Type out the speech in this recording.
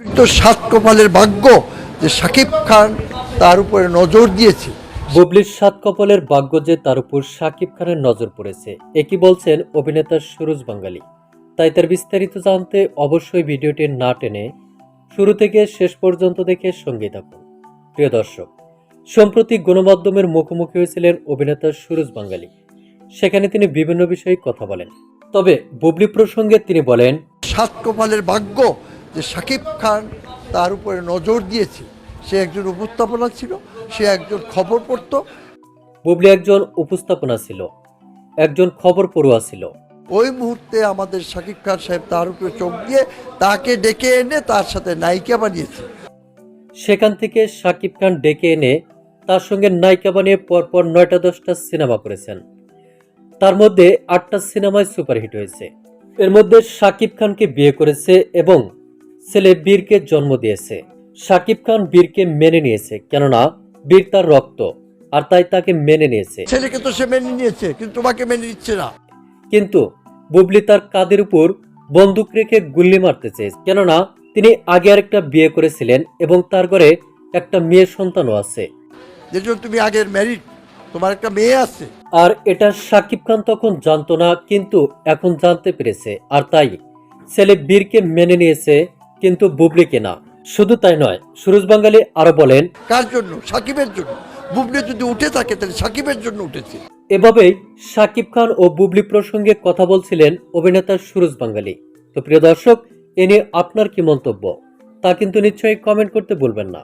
তো সাত কপালের ভাগ্য যে সাকিব খান তার উপরে নজর দিয়েছে। বুবলির সাত কপালের ভাগ্য যে তার উপর শাকিব খানের নজর পড়েছে একই বলছেন অভিনেতা সুরজ বাঙ্গালী। তাই তার বিস্তারিত জানতে অবশ্যই ভিডিওটি না টেনে শুরু থেকে শেষ পর্যন্ত দেখে সঙ্গে থাকুন। প্রিয় দর্শক সম্প্রতি গণমাধ্যমের মুখোমুখি হয়েছিলেন অভিনেতা সুরজ বাঙ্গালী। সেখানে তিনি বিভিন্ন বিষয়ে কথা বলেন। তবে বুবলি প্রসঙ্গে তিনি বলেন সাত কপালের ভাগ্য যে সাকিব খান তার উপরে নজর দিয়েছে। সে একজন উপস্থাপনা ছিল সে একজন খবর পড়তো। বুবলি একজন উপস্থাপনা ছিল একজন খবর পড়ুয়া ছিল। ওই মুহূর্তে আমাদের সাকিব খান সাহেব তার উপরে চোখ দিয়ে তাকে ডেকে এনে তার সাথে নায়িকা বানিয়েছে। সেখান থেকে শাকিব খান ডেকে এনে তার সঙ্গে নায়িকা বানিয়ে পরপর নয়টা দশটা সিনেমা করেছেন। তার মধ্যে আটটা সিনেমায় সুপারহিট হয়েছে। এর মধ্যে শাকিব খানকে বিয়ে করেছে এবং ছেলে বীরকে জন্ম দিয়েছে। শাকিব খান বীরকে মেনে নিয়েছে কেননা বীর তার রক্ত আর তাই তাকে মেনে নিয়েছে। ছেলেকে তো সে মেনে নিয়েছে কিন্তু তোমাকে মেনে নিচ্ছে না। কিন্তু বুবলি তার কাদের উপর বন্দুক রেখে গুল্লি মারতে চেয়েছে কেননা তিনি আগে আরেকটা বিয়ে করেছিলেন এবং তার ঘরে একটা মেয়ের সন্তানও আছে। তুমি আগের ম্যারিড তোমার একটা মেয়ে আছে। আর এটা সাকিব খান তখন জানতো না কিন্তু এখন জানতে পেরেছে। আর তাই ছেলে বীরকে মেনে নিয়েছে কিন্তু বুবলিকে না শুধু তাই নয় সুরজ বাঙ্গালী আরও বলেন কার জন্য? সাকিবের জন্য। বুবলি যদি উঠে থাকে তাহলে সাকিবের জন্য উঠেছে। এভাবেই সাকিব খান ও বুবলি প্রসঙ্গে কথা বলছিলেন অভিনেতা সুরজ বাঙ্গালী তো প্রিয় দর্শক এ নিয়ে আপনার কি মন্তব্য? তা কিন্তু নিশ্চয়ই কমেন্ট করতে ভুলবেন না।